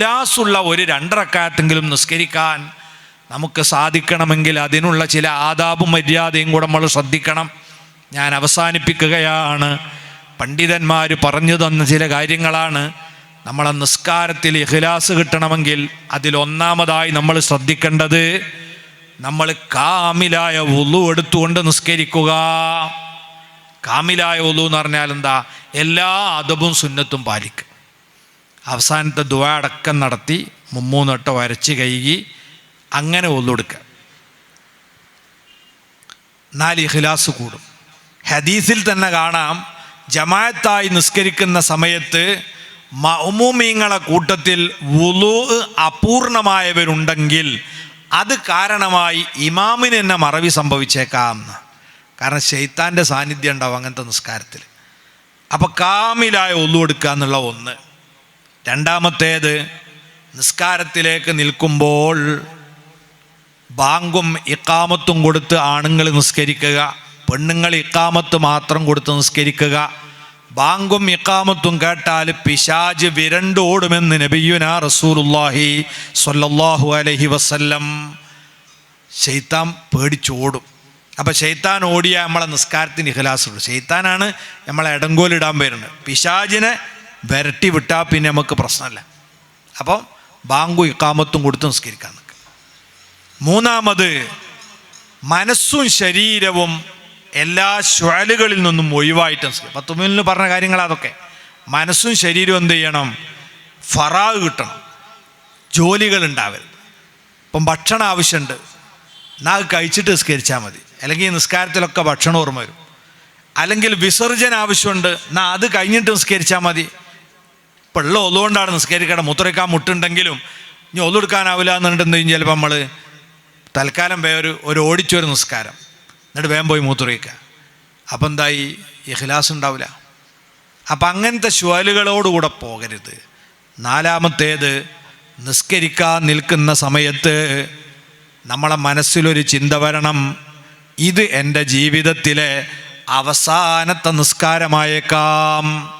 ഇഖ്ലാസുള്ള ഒരു രണ്ടറക്കാറ്റെങ്കിലും നിസ്കരിക്കാൻ നമുക്ക് സാധിക്കണമെങ്കിൽ അതിനുള്ള ചില ആദാബും മര്യാദയും കൂടെ നമ്മൾ ശ്രദ്ധിക്കണം. ഞാൻ അവസാനിപ്പിക്കുകയാണ്. പണ്ഡിതന്മാർ പറഞ്ഞു തന്ന ചില കാര്യങ്ങളാണ്. നമ്മളെ നിസ്കാരത്തിൽ ഇഹ്ലാസ് കിട്ടണമെങ്കിൽ അതിലൊന്നാമതായി നമ്മൾ ശ്രദ്ധിക്കേണ്ടത് നമ്മൾ കാമിലായ ഉളു എടുത്തുകൊണ്ട് നിസ്കരിക്കുക. കാമിലായ ഉളു എന്ന് പറഞ്ഞാൽ എന്താ? എല്ലാ അദബും സുന്നത്തും പാലിക്കുക. അവസാനത്തെ ദുവ അടക്കം നടത്തി മുമ്മൂന്നോട്ടം വരച്ച് കഴുകി അങ്ങനെ ഒന്നുകൊടുക്കുക നാല് ഇഖ്ലാസ് കൂടും. ഹദീസിൽ തന്നെ കാണാം ജമായത്തായി നിസ്കരിക്കുന്ന സമയത്ത് മൗമൂമീങ്ങളെ കൂട്ടത്തിൽ വുളു അപൂർണമായവരുണ്ടെങ്കിൽ അത് കാരണമായി ഇമാമിന് തന്നെ മറവി സംഭവിച്ചേക്കാം എന്ന് കാരണം ഷെയ്ത്താന്റെ സാന്നിധ്യം ഉണ്ടാവും അങ്ങനത്തെ നിസ്കാരത്തിൽ. അപ്പോൾ കാമിലായ ഒന്നു കൊടുക്കുക എന്നുള്ള ഒന്ന്. രണ്ടാമത്തേത് നിസ്കാരത്തിലേക്ക് നിൽക്കുമ്പോൾ ബാങ്കും ഇക്കാമത്തും കൊടുത്ത് ആണുങ്ങൾ നിസ്കരിക്കുക പെണ്ണുങ്ങൾ ഇക്കാമത്ത് മാത്രം കൊടുത്ത് നിസ്കരിക്കുക. ബാങ്കും ഇക്കാമത്തും കേട്ടാൽ പിശാജ് വിരണ്ടോടുമെന്ന് നബിയുന റസൂലുല്ലാഹി സൊല്ലാഹു അലഹി വസല്ലം ഷെയ്ത്താൻ പേടിച്ചോടും അപ്പം ഷെയ്ത്താൻ ഓടിയ നമ്മളെ നിസ്കാരത്തിന് ഇഖലാസുള്ളൂ. ഷെയ്ത്താനാണ് നമ്മളെ ഇടങ്കോലിടാൻ വരുന്നത്. പിശാജിനെ വിരട്ടി വിട്ടാൽ പിന്നെ നമുക്ക് പ്രശ്നമല്ല. അപ്പം ബാങ്കു ഇക്കാമത്തും കൊടുത്ത് നിസ്കരിക്കാൻ നിൽക്കുക മൂന്നാമത് മനസ്സും ശരീരവും എല്ലാ ശ്വാലുകളിൽ നിന്നും ഒഴിവായിട്ട് നിസ്കരിക്കും പത്തുമിലിന് പറഞ്ഞ കാര്യങ്ങൾ അതൊക്കെ. മനസ്സും ശരീരവും എന്ത് ചെയ്യണം? ഫറാവ് കിട്ടണം. ജോലികൾ ഉണ്ടാവരുത്. ഇപ്പം ഭക്ഷണം ആവശ്യമുണ്ട്. നാ അത് കഴിച്ചിട്ട് നിസ്കരിച്ചാൽ മതി. അല്ലെങ്കിൽ ഈ നിസ്കാരത്തിലൊക്കെ ഭക്ഷണം ഓർമ്മ വരും. അല്ലെങ്കിൽ വിസർജന ആവശ്യമുണ്ട്. നാ അത് കഴിഞ്ഞിട്ട് നിസ്കരിച്ചാൽ മതി. ഇപ്പം ഒതുകൊണ്ടാണ് നിസ്കരിക്കണം മുത്തറയ്ക്കാൻ മുട്ടുണ്ടെങ്കിലും ഇനി ഒന്നെടുക്കാനാവില്ല എന്നുണ്ടെന്ന് ചിലപ്പോൾ നമ്മൾ തൽക്കാലം വേ ഒരു ഒരു ഓടിച്ചൊരു നിസ്കാരം. എന്നിട്ട് വേഗം പോയി മൂത്തുറയിക്കുക അപ്പം എന്തായി? ഇഖ്ലാസ് ഉണ്ടാവില്ല. അപ്പം അങ്ങനത്തെ ശ്വാലുകളോടുകൂടെ പോകരുത്. നാലാമത്തേത് നിസ്കരിക്കാൻ നിൽക്കുന്ന സമയത്ത് നമ്മളെ മനസ്സിലൊരു ചിന്ത വരണം. ഇത് എന്റെ ജീവിതത്തിലെ അവസാനത്തെ നിസ്കാരമായേക്കാം.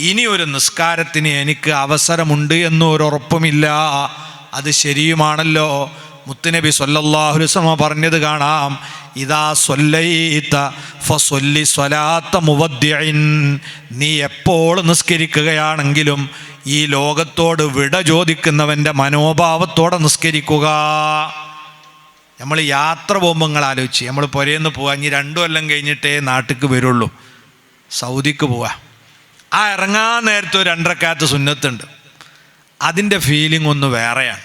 ഇനി ഒരു നിസ്കാരത്തിന് എനിക്ക് അവസരമുണ്ട് എന്നൊരുറപ്പുമില്ല അത് ശരിയുമാണല്ലോ. മുത്തുനബി സൊല്ലാഹുലിസമ പറഞ്ഞത് കാണാം. ഇതാ സൊല്ലൈത്ത ഫസൊല്ലി സ്വലാത്ത മുവദ്യൻ നീ എപ്പോൾ നിസ്കരിക്കുകയാണെങ്കിലും ഈ ലോകത്തോട് വിട ചോദിക്കുന്നവന്റെ മനോഭാവത്തോടെ നിസ്കരിക്കുക. നമ്മൾ യാത്ര പോകുമ്പോൾ നിങ്ങൾ ആലോചിച്ച്. നമ്മൾ പുരയിൽ നിന്ന് പോവാ. ഇനി രണ്ടു കൊല്ലം കഴിഞ്ഞിട്ടേ നാട്ടിക്ക് വരുള്ളൂ. സൗദിക്ക് പോവാ. ആ ഇറങ്ങാൻ നേരത്തെ ഒരു രണ്ടരക്കാത്ത സുന്നത്തുണ്ട്. അതിന്റെ ഫീലിംഗ് ഒന്ന് വേറെയാണ്.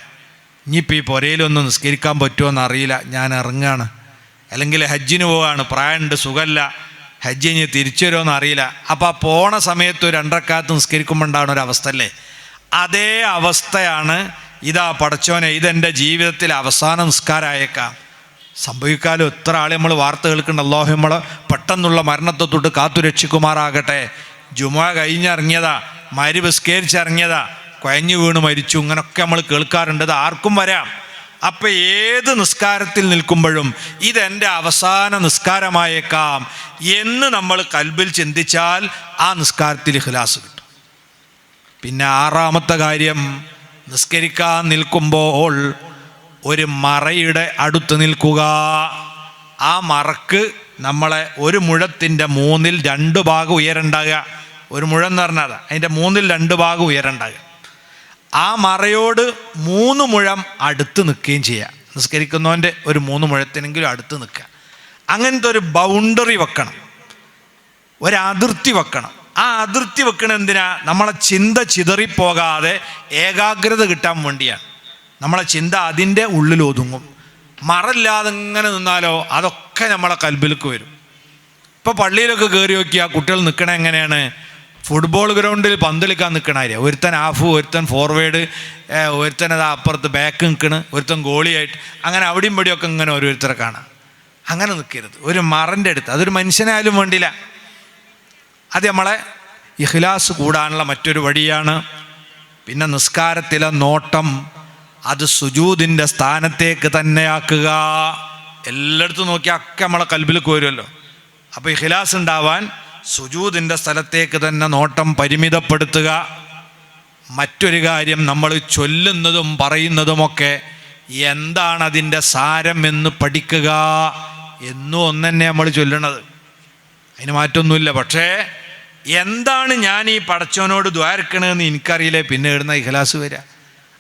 ഇനിയിപ്പോൾ ഈ പുരയിലൊന്ന് നിസ്കരിക്കാൻ പറ്റുമോ എന്നറിയില്ല ഞാൻ ഇറങ്ങുകയാണ് അല്ലെങ്കിൽ ഹജ്ജിന് പോവാണ്. പ്രായമുണ്ട് സുഖമല്ല ഹജ്ജ് ഇനി തിരിച്ചു വരുമോ അറിയില്ല. അപ്പോൾ ആ പോണ സമയത്ത് ഒരു രണ്ടരക്കാത്ത് നിസ്കരിക്കുമ്പോൾ ഉണ്ടാകുന്ന ഒരു അവസ്ഥ അല്ലേ അതേ അവസ്ഥയാണ് ഇതാ പടച്ചോനെ ഇതെന്റെ ജീവിതത്തിൽ അവസാന നിസ്കാരമായേക്കാം സംഭവിക്കാലും? എത്ര ആളെ നമ്മൾ വാർത്ത കേൾക്കുന്നുണ്ട് അള്ളാഹു നമ്മളെ പെട്ടെന്നുള്ള മരണത്തെ തൊട്ട് കാത്തു രക്ഷിക്കുമാറാകട്ടെ ജുമ കഴിഞ്ഞിറങ്ങിയതാ മരി വിസ്കരിച്ചിറങ്ങിയതാ കുഴഞ്ഞു വീണ് മരിച്ചു ഇങ്ങനൊക്കെ നമ്മൾ കേൾക്കാറുണ്ട് ആർക്കും വരാം. അപ്പം ഏത് നിസ്കാരത്തിൽ നിൽക്കുമ്പോഴും ഇതെന്റെ അവസാന നിസ്കാരമായേക്കാം എന്ന് നമ്മൾ കൽബിൽ ചിന്തിച്ചാൽ ആ നിസ്കാരത്തിൽ ഹിലാസ് കിട്ടും. പിന്നെ ആറാമത്തെ കാര്യം നിസ്കരിക്കാൻ നിൽക്കുമ്പോൾ ഒരു മറയുടെ അടുത്ത് നിൽക്കുക. ആ മറക്ക് നമ്മളെ ഒരു മുഴത്തിന്റെ മൂന്നിൽ രണ്ട് ഭാഗം ഉയരണ്ടാകുക. ഒരു മുഴം എന്ന് പറഞ്ഞാൽ അതിന്റെ മൂന്നിൽ രണ്ട് ഭാഗം ഉയരണ്ടാകുക ആ മറയോട് മൂന്ന് മുഴം അടുത്ത് നിൽക്കുകയും ചെയ്യുക. നിസ്കരിക്കുന്നവന്റെ ഒരു മൂന്ന് മുഴത്തിനെങ്കിലും അടുത്ത് നിൽക്കുക. അങ്ങനത്തെ ഒരു ബൗണ്ടറി വെക്കണം. ഒരു അതിർത്തി വെക്കണം. ആ അതിർത്തി വെക്കണ എന്തിനാ? നമ്മളെ ചിന്ത ചിതറിപ്പോകാതെ ഏകാഗ്രത കിട്ടാൻ വേണ്ടിയാണ്. നമ്മളെ ചിന്ത അതിന്റെ ഉള്ളിൽ ഒതുങ്ങും. മറല്ലാതെ ഇങ്ങനെ നിന്നാലോ അതൊക്കെ നമ്മളെ കൽബിലേക്ക് വരും. ഇപ്പോൾ പള്ളിയിലൊക്കെ കയറി നോക്കിയാൽ കുട്ടികൾ നിൽക്കണ എങ്ങനെയാണ്? ഫുട്ബോൾ ഗ്രൗണ്ടിൽ പന്തലിക്കാൻ നിൽക്കണാര്യ ഒരുത്തൻ ഹാഫ് ഒരുത്തൻ ഫോർവേഡ് ഒരുത്തൻ അത് അപ്പുറത്ത് ബാക്ക് നിൽക്കണ് ഒരുത്തൻ ഗോളിയായിട്ട്. അങ്ങനെ അവിടെയും ഇവിടെയൊക്കെ ഇങ്ങനെ ഓരോരുത്തരെ കാണാം. അങ്ങനെ നിൽക്കരുത് ഒരു മറന്റെ അടുത്ത്. അതൊരു മനുഷ്യനായാലും വേണ്ടില്ല. അത് നമ്മളെ ഇഖ്ലാസ് കൂടാനുള്ള മറ്റൊരു വഴിയാണ്. പിന്നെ നിസ്കാരത്തിലെ നോട്ടം അത് സുജൂതിന്റെ സ്ഥാനത്തേക്ക് തന്നെയാക്കുക. എല്ലായിടത്തും നോക്കിയാൽ ഒക്കെ നമ്മളെ കൽബിലേക്ക് വരുമല്ലോ അപ്പോൾ ഇഖ്ലാസ് ഉണ്ടാവാൻ സുജൂതിന്റെ സ്ഥലത്തേക്ക് തന്നെ നോട്ടം പരിമിതപ്പെടുത്തുക. മറ്റൊരു കാര്യം നമ്മൾ ചൊല്ലുന്നതും പറയുന്നതുമൊക്കെ എന്താണ് അതിന്റെ സാരം എന്ന് പഠിക്കുക എന്നും ഒന്ന് തന്നെ നമ്മൾ ചൊല്ലണത് അതിന് മാറ്റമൊന്നുമില്ല പക്ഷേ എന്താണ് ഞാൻ ഈ പടച്ചവനോട് ദ്വാരക്കണമെന്ന് എനിക്കറിയില്ലേ. പിന്നെ ഇടുന്ന ഇഖലാസ് വരിക.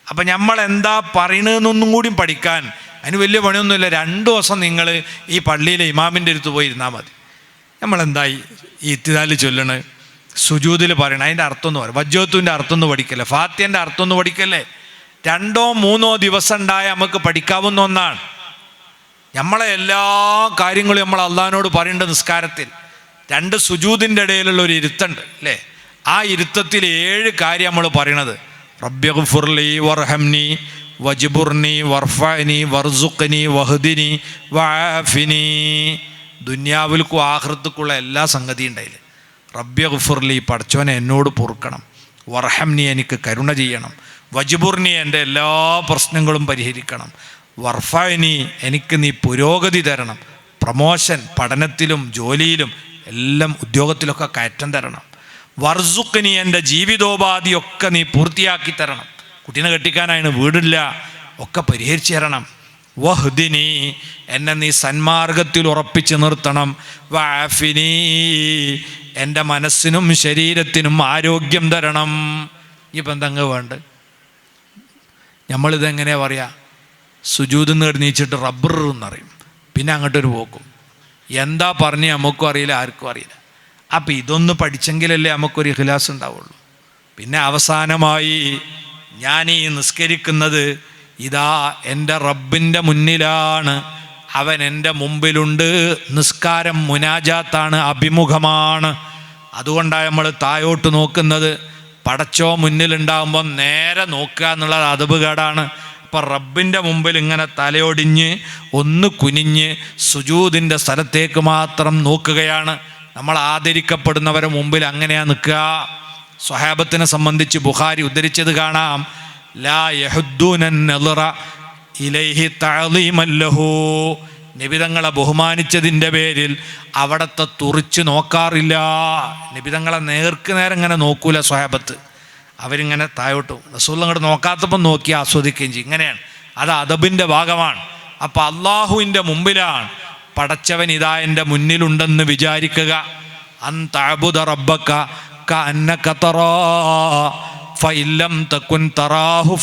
അപ്പം നമ്മൾ എന്താ പറയണതെന്നൊന്നും കൂടി പഠിക്കാൻ അതിന് വലിയ പണിയൊന്നുമില്ല. രണ്ട് ദിവസം നിങ്ങൾ ഈ പള്ളിയിലെ ഇമാമിന്റെ അടുത്ത് പോയി ഇരുന്നാൽ മതി. നമ്മളെന്തായി? ഈ ഇത്തിദാൽ ചൊല്ലണ്. സുജൂതിൽ പറയണം. അതിന്റെ അർത്ഥം എന്ന് പറയും വജ്ജോത്തുവിന്റെ അർത്ഥം ഒന്ന് പഠിക്കല്ലേ? ഫാത്യന്റെ അർത്ഥം ഒന്ന് പഠിക്കല്ലേ? രണ്ടോ മൂന്നോ ദിവസം ഉണ്ടായ നമുക്ക് പഠിക്കാവുന്ന ഒന്നാണ്. നമ്മളെ എല്ലാ കാര്യങ്ങളും നമ്മൾ അള്ളഹാനോട് പറയേണ്ട നിസ്കാരത്തിൽ രണ്ട് സുജൂതിന്റെ ഇടയിലുള്ള ഒരു ഇരുത്തുണ്ട് അല്ലേ? ആ ഇരുത്തത്തിൽ ഏഴ് കാര്യം നമ്മൾ പറയണത്. റബ്യഫുർലി വർഹംനി വജിബുർനി വർഫനി വർസുഖനി വഹദിനി വാഫിനി ദുന്യാവിൽക്കും ആഹൃത്തുക്കുള്ള എല്ലാ സംഗതിയും ഉണ്ടായില്ല? റബ്യ ഗുഫുർലി പഠിച്ചവനെ എന്നോട് പൊറുക്കണം. വർഹംനി എനിക്ക് കരുണ ചെയ്യണം. വജിബുർനി എന്റെ എല്ലാ പ്രശ്നങ്ങളും പരിഹരിക്കണം. വർഫനി എനിക്ക് നീ പുരോഗതി തരണം. പ്രമോഷൻ പഠനത്തിലും ജോലിയിലും എല്ലാം ഉദ്യോഗത്തിലൊക്കെ കയറ്റം തരണം. വർസുക്കിനി എന്റെ ജീവിതോപാധിയൊക്കെ നീ പൂർത്തിയാക്കി തരണം. കുട്ടീനെ കെട്ടിക്കാനാണ് വീടില്ല. ഒക്കെ പരിഹരിച്ചു തരണം. വഹ്ദിനി എന്നെ നീ സന്മാർഗത്തിൽ ഉറപ്പിച്ച് നിർത്തണം. വാഫിനി എന്റെ മനസ്സിനും ശരീരത്തിനും ആരോഗ്യം തരണം. ഇപ്പം എന്തെങ്കിലും വേണ്ട? നമ്മളിതെങ്ങനെയാ പറയുക സുജൂത് നേടിച്ചിട്ട് റബ്ബർ എന്നറിയും പിന്നെ അങ്ങോട്ടൊരു പോക്കും. എന്താ പറഞ്ഞ് നമുക്കും അറിയില്ല ആർക്കും അറിയില്ല. അപ്പം ഇതൊന്ന് പഠിച്ചെങ്കിലല്ലേ നമുക്കൊരു ഇഖ്ലാസ് ഉണ്ടാവുള്ളൂ. പിന്നെ അവസാനമായി ഞാൻ ഈ നിസ്കരിക്കുന്നത് ഇതാ എന്റെ റബ്ബിന്റെ മുന്നിലാണ്. അവൻ എന്റെ മുമ്പിലുണ്ട്. നിസ്കാരം മുനാജാത്താണ് അഭിമുഖമാണ്. അതുകൊണ്ടാണ് നമ്മൾ തായോട്ട് നോക്കുന്നത്. പടച്ചോ മുന്നിലുണ്ടാകുമ്പോൾ നേരെ നോക്കുക എന്നുള്ളത് അതബുകേടാണ് അപ്പം റബ്ബിന്റെ മുമ്പിൽ ഇങ്ങനെ തലയൊടിഞ്ഞ് ഒന്ന് കുനിഞ്ഞ് സുജൂതിന്റെ സ്ഥലത്തേക്ക് മാത്രം നോക്കുകയാണ്. നമ്മൾ ആദരിക്കപ്പെടുന്നവരെ മുമ്പിൽ അങ്ങനെയാണ് നിൽക്കുക. സ്വഹാബത്തിനെ സംബന്ധിച്ച് ബുഹാരി ഉദ്ധരിച്ചത് കാണാം. ലാ ഇലൈഹി നിബിതങ്ങളെ ബഹുമാനിച്ചതിന്റെ പേരിൽ അവിടത്തെ തുറിച്ച് നോക്കാറില്ല. നിബിതങ്ങളെ നേർക്ക് നേരം ഇങ്ങനെ നോക്കൂല സ്വഹാബത്ത്. അവരിങ്ങനെ താഴോട്ടും റസൂൽ അങ്ങോട്ട് നോക്കാത്തപ്പം നോക്കി ആസ്വദിക്കുകയും ചെയ്യും. ഇങ്ങനെയാണ്. അത് അദബിന്റെ ഭാഗമാണ്. അപ്പം അള്ളാഹുവിന്റെ മുമ്പിലാണ് പടച്ചവൻ ഇതാ എന്റെ മുന്നിലുണ്ടെന്ന് വിചാരിക്കുക. അൻ താബുദ റബ്ബക്ക ക തറാ. ഫഇല്ലം തറാഹു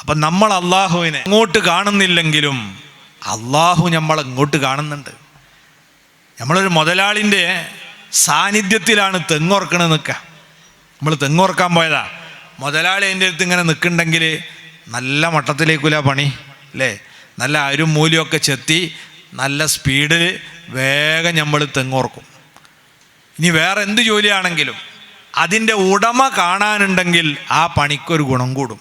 അപ്പം നമ്മൾ അള്ളാഹുവിനെ അങ്ങോട്ട് കാണുന്നില്ലെങ്കിലും അള്ളാഹു നമ്മൾ അങ്ങോട്ട് കാണുന്നുണ്ട്. നമ്മളൊരു മുതലാളിന്റെ സാന്നിധ്യത്തിലാണ് തെങ്ങോർക്കണ നിൽക്കുക നമ്മൾ തെങ്ങോർക്കാൻ പോയതാ. മുതലാളി എന്റെ അടുത്ത് ഇങ്ങനെ നിൽക്കുന്നുണ്ടെങ്കിൽ നല്ല മട്ടത്തിലേക്കില്ല പണി അല്ലേ? നല്ല അരും മൂല്യമൊക്കെ ചെത്തി നല്ല സ്പീഡിൽ വേഗം നമ്മൾ തെങ്ങോർക്കും ഇനി വേറെ എന്ത് ജോലിയാണെങ്കിലും അതിന്റെ ഉടമ കാണാനുണ്ടെങ്കിൽ ആ പണിക്കൊരു ഗുണം കൂടും.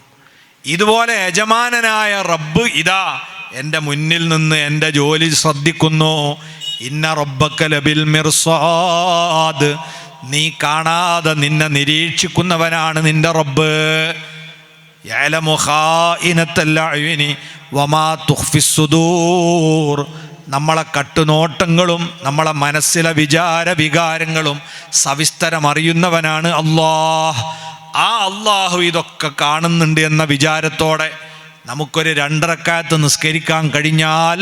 ഇതുപോലെ യജമാനനായ റബ്ബ് ഇതാ എന്റെ മുന്നിൽ നിന്ന് എന്റെ ജോലി ശ്രദ്ധിക്കുന്നു. ഇന്ന റബ്ബക്ക ലബിൽ മിർസാദ്. നീ കാണാതെ നിന്നെ നിരീക്ഷിക്കുന്നവനാണ് നിന്റെ റബ്ബ്. യഅലമു ഇനത്തല്ല വമാ തുഖ്ഫിസ് സുദൂർ. നമ്മളെ കട്ടുനോട്ടങ്ങളും നമ്മളെ മനസ്സിലെ വിചാര വികാരങ്ങളും സവിസ്തരം അറിയുന്നവനാണ് അള്ളാഹ്. ആ അള്ളാഹു ഇതൊക്കെ കാണുന്നുണ്ട് എന്ന വിചാരത്തോടെ നമുക്കൊരു രണ്ടരക്കാലത്ത് നിസ്കരിക്കാൻ കഴിഞ്ഞാൽ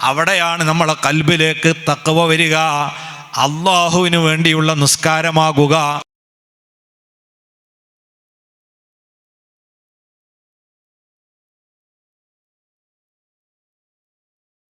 അവിടെയാണ് നമ്മളെ കൽബിലേക്ക് തക്കവ വരിക അള്ളാഹുവിന് വേണ്ടിയുള്ള നിസ്കാരമാകുക.